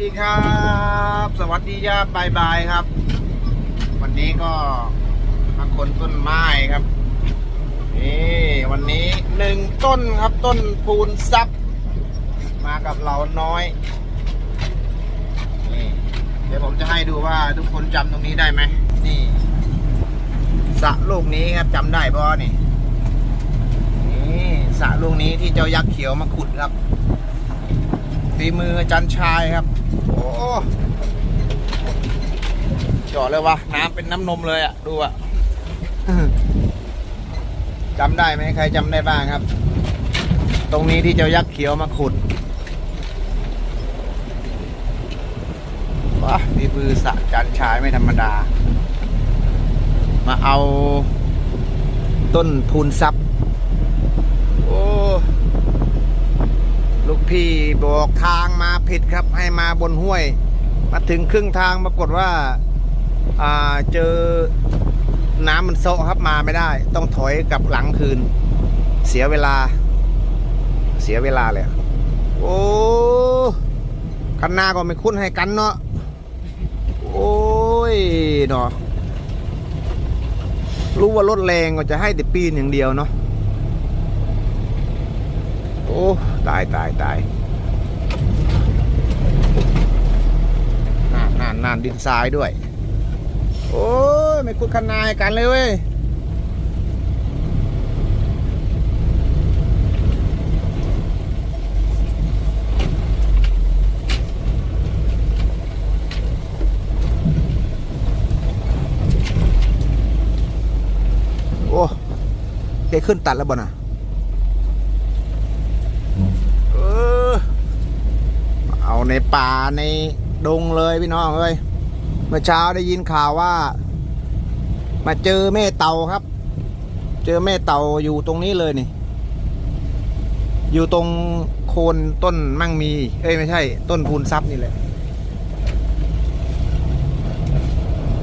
ดีครับ สวัสดียามบายบายครับ วันนี้ก็มาคนต้นไม้ครับ นี่วันนี้หนึ่งต้นครับต้นปูนซับมากับเราน้อยนี่เดี๋ยวผมจะให้ดูว่าทุกคนจำตรงนี้ได้ไหมนี่สะลูกนี้ครับจำได้ปะนี่นี่สะลูกนี้ที่เจ้ายักษ์เขียวมาขุดครับ ฝีมืออาจันชายครับ โอ้จอดเลยวะน้ำเป็นน้ำนมเลยอะดูอะจำได้ไหมใครจำได้บ้างครับ ตรงนี้ที่เจ้ายักษ์เขียวมาขุดว้าฝีมือสะจันชายไม่ธรรมดา มาเอาต้นพูนซับ ลูกพี่บอกทางมาผิดครับ ให้มาบนห้วย มาถึงครึ่งทางปรากฏว่าอ่าเจอน้ำมันโซะครับมาไม่ได้ ต้องถอยกลับหลังคืน เสียเวลา เสียเวลาเลยโอ้กันหน้าก็ไม่คุ้นให้กันเนาะโอ้ยเนาะรู้ว่ารถแรงก็จะให้แต่ปีนอย่างเดียวเนาะโอ้ ตายตายตายนานนานนานดินทรายด้วย โอ้ยไม่คุดขนายกันเลยเว้ยโอ้เด้ขึ้นตัดแล้วบ่น่ะ เออ เอา ในป่าในดงเลยพี่น้องเอ้ยเมื่อเช้าได้ยินข่าวว่า มาเจอแม่เต่าครับ เจอแม่เต่าอยู่ตรงนี้เลยนี่ อยู่ตรงโคนต้นมั่งมี เอ้ยไม่ใช่ ต้นพูนซับนี่แหละ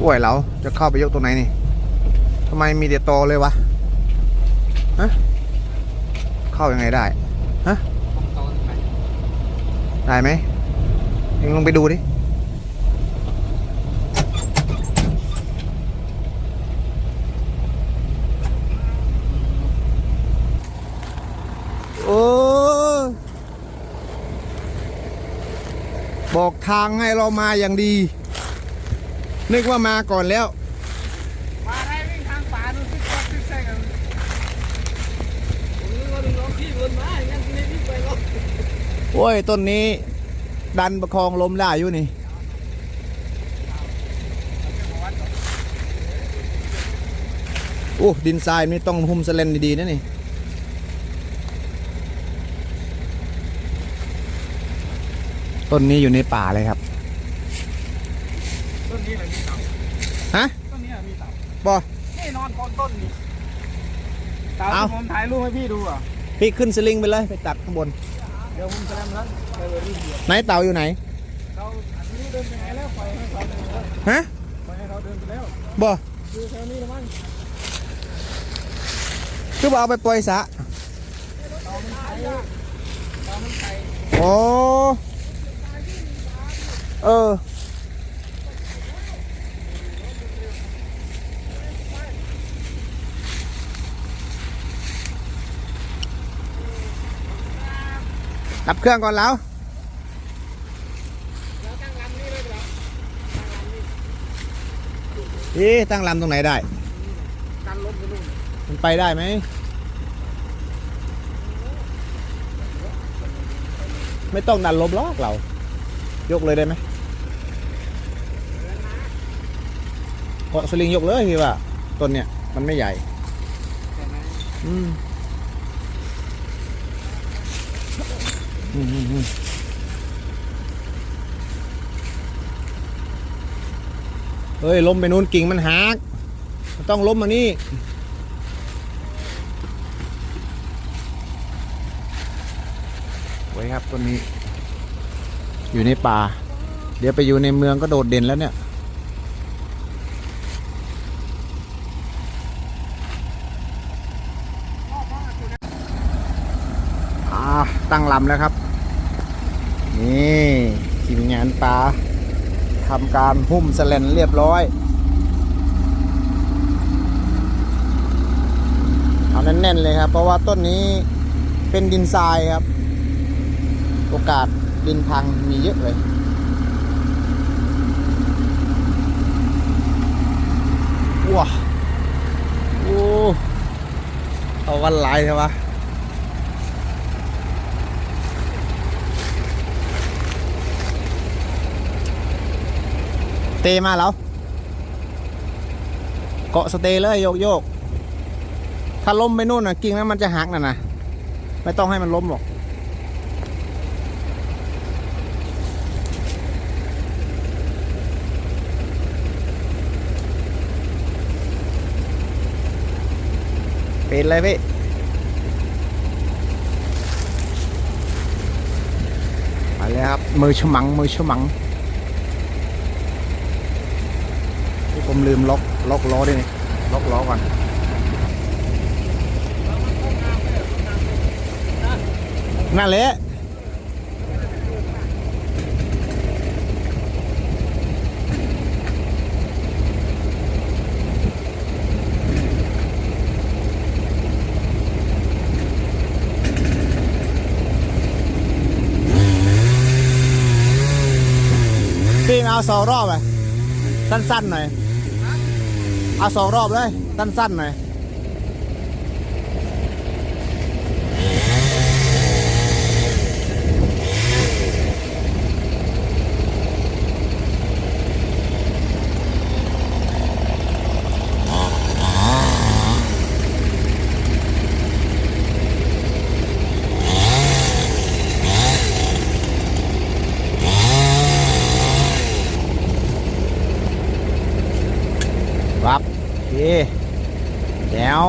อ้วยเราจะเข้าไปยกตรงไหนนี่ทำไมมีแต่ตอเลยวะฮะเข้ายังไงได้ฮะได้ไหม เองลงไปดูดิโอ้บอกทางให้เรามาอย่างดี นึกว่ามาก่อนแล้ว มาได้วิ่งทางป่าดูซิกซอกซิกแซกกันผมนึกว่าลุงน้องพี่วนมาอย่างนั้นไม่วิ่งไปหรอกโอ้ยต้นนี้ ดันประคองลมได้อยู่นี่โอ้ดินทรายนี่ต้องหุ้มสเลนดีๆนะนี่ต้นนี้อยู่ในป่าเลยครับ ต้นนี้อะไรมีเต่าฮะ ต้นนี้มีเต่าบอนี่นอนโคนต้นนี่เต่าเอาที่ผมถ่ายรูปให้พี่ดูอะ พี่ขึ้นสลิงไปเลย ไปตัดข้างบน เดี๋ยวผมจะแลมนั้นไปเลยรีบเดียว ไหนเต่าอยู่ไหนเราอันนี้เดินไปไหนแล้วปล่อยให้เขาเดินไปฮะปล่อยให้เขาเดินไปแล้วบอคือแถวนี้ละมั้งคือว่าเอาไปปล่อยสระเต่ามันไข่เต่ามันไข่โอ้เออ ดับเครื่องก่อนแล้วเราตั้งลำนี้เลยเหรอเอ๊ะตั้งลำตรงไหนได้กันลมมันไปได้ไหมไม่ต้องดันลมล้อกเรา ยกเลยได้ไหมเกาะสลิงยกเลยพี่ว่าต้นเนี่ย มันไม่ใหญ่ อืมอืมอืมอืม เฮ้ยล้มไปนู้นกิ่งมันหักต้องล้มมานี่ไว้ครับต้นนี้ อยู่ในป่า เดี๋ยวไปอยู่ในเมืองก็โดดเด่นแล้วเนี่ยอ่าตั้งลำแล้วครับ นี่ทีมงานปลาทำการหุ้มแสลนเรียบร้อย เอาแน่นๆเลยครับ เพราะว่าต้นนี้เป็นดินทรายครับ โอกาสดินพังมีเยอะเลยว้าโอ้เอาวันไหลใช่ปะ เตมาแล้ว เกาะสเตย์เลยโยกโยก ถ้าล้มไปนู่นน่ะกิ่งนั้นมันจะหักน่ะนะไม่ต้องให้มันล้มหรอก เป็นเลยพี่มาเลยครับ มือฉมัง มือฉมังที่ ผมลืมล็อกล็อกล้อด้วยนี่ล็อกล้อก่อนนั่นแหละพี่เอาสองรอบเลยสั้นๆหน่อย เอาสองรอบเลยสั้นๆหน่อย ครับโอเคแจ๋ว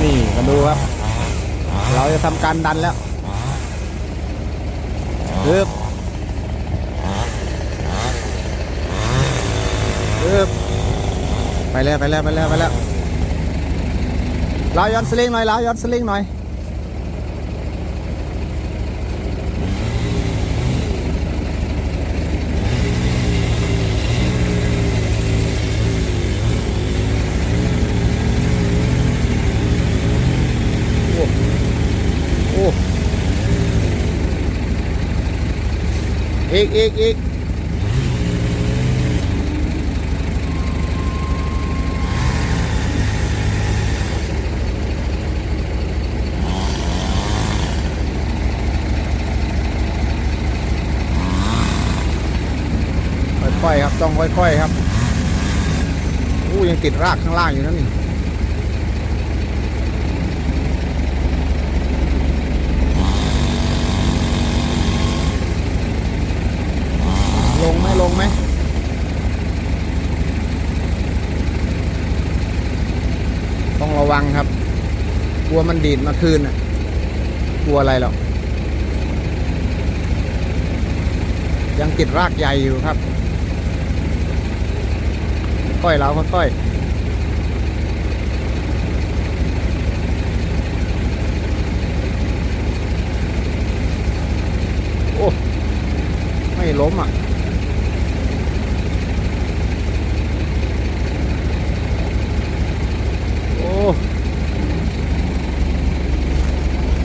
นี่ มาดูครับ เราจะทำการดันแล้วฮึบฮึบไปแล้วไปแล้วไปแล้วไปแล้วเราย้อนสลิงหน่อยเราย้อนสลิงหน่อย โอ้ อีกอีกค่อยๆครับ ต้องค่อยๆครับอู้ยังติดรากข้างล่างอยู่นั่นนี่ ลงไหมลงไหมต้องระวังครับ กลัวมันดีดมาคืนอะ กลัวอะไรหรอก ยังติดรากใหญ่อยู่ครับ ค่อยๆแล้วค่อยโอ้ ไม่ล้มอะ โอ้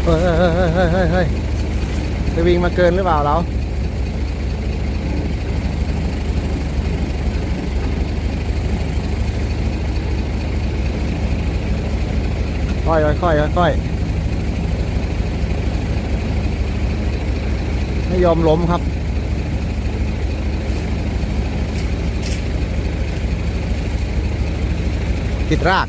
เฮ้ยเฮ้ยเฮ้ยเฮ้ยเฮ้ยเฮ้ยจะวิ่ง มาเกินหรือเปล่าเราค่อยๆค่อยๆค่อยๆไม่ยอมล้มครับ ติดราก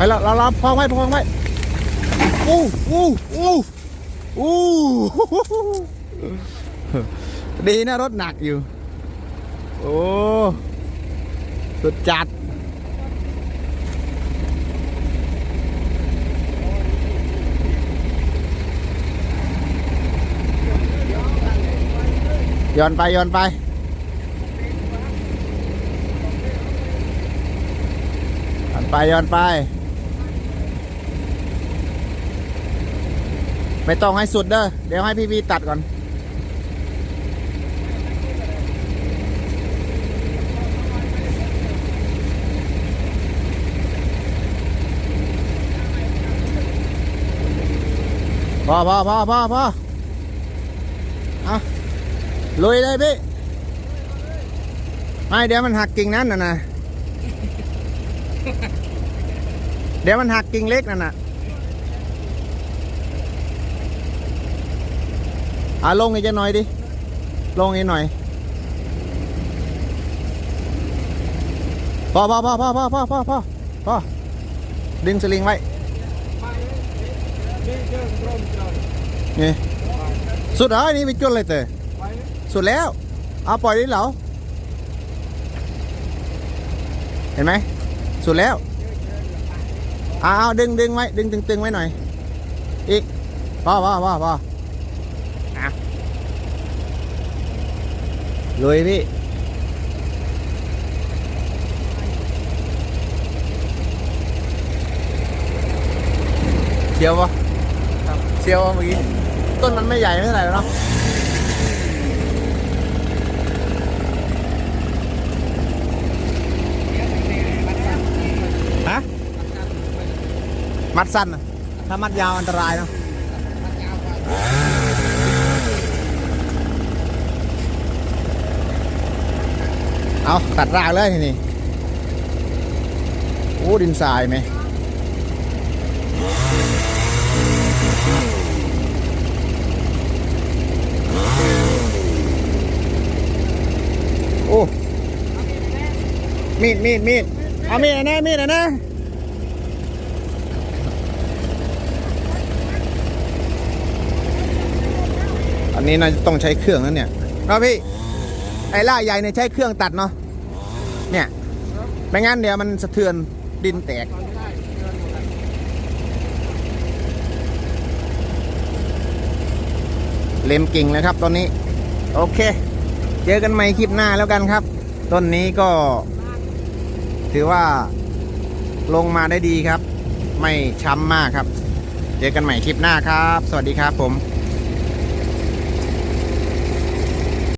ไปแล้วเราเราพองไว้พองไว้อู้อู้อู้อู้ดีนะรถหนักอยู่ โอ้สุดจัดย้อนไปย้อนไปย้อนไปย้อนไป ไม่ต้องให้สุดเด้อเดี๋ยวให้พี่วีตัดก่อน พอพอพอพอพอเอาลุยเลยพี่ไม่เดี๋ยวมันหักกิ่งนั้นน่ะนะ เดี๋ยวมันหักกิ่งเล็กนั่นน่ะ อะลงอีกจะหน่อยดิ ลงอีกหน่อยพอพอพอพอพอพอพอพอพอดึงสลิงไว้ นี่เนี่สุดแล้วอันนี้ไปจุดเลยเตอไว้สุดแล้ว เอาปล่อยไดิเหรอเห็นไหม สุดแล้วเอาเอาดึงดึงไว้ ดึงตึงตึงไว้หน่อย อีกพอพอพอพออะ ลุยพี่เชียวปะเชียวปะเมื่อกี้ ต้นมันไม่ใหญ่ไม่เท่าไหร่เนาะฮะมัดสั้นนะถ้ามัดยาวอันตรายเนาะ เอาตัดรากเลยทีนี่โอ้ดินทรายไหมโอ้มีดมีดมีดเอามีดนะมีดนะอันนี้น่าจะต้องใช้เครื่องแล้วเนี่ยนะพี่ ไอ้ล่าใหญ่เนี่ยใช้เครื่องตัดเนาะเนี่ยไม่งั้นเดี๋ยวมันสะเทือนดินแตก เล็มกิ่งเลยครับต้นนี้ โอเค เจอกันใหม่คลิปหน้าแล้วกันครับ ต้นนี้ก็ ถือว่าลงมาได้ดีครับ ไม่ช้ำมากครับ เจอกันใหม่คลิปหน้าครับ สวัสดีครับผม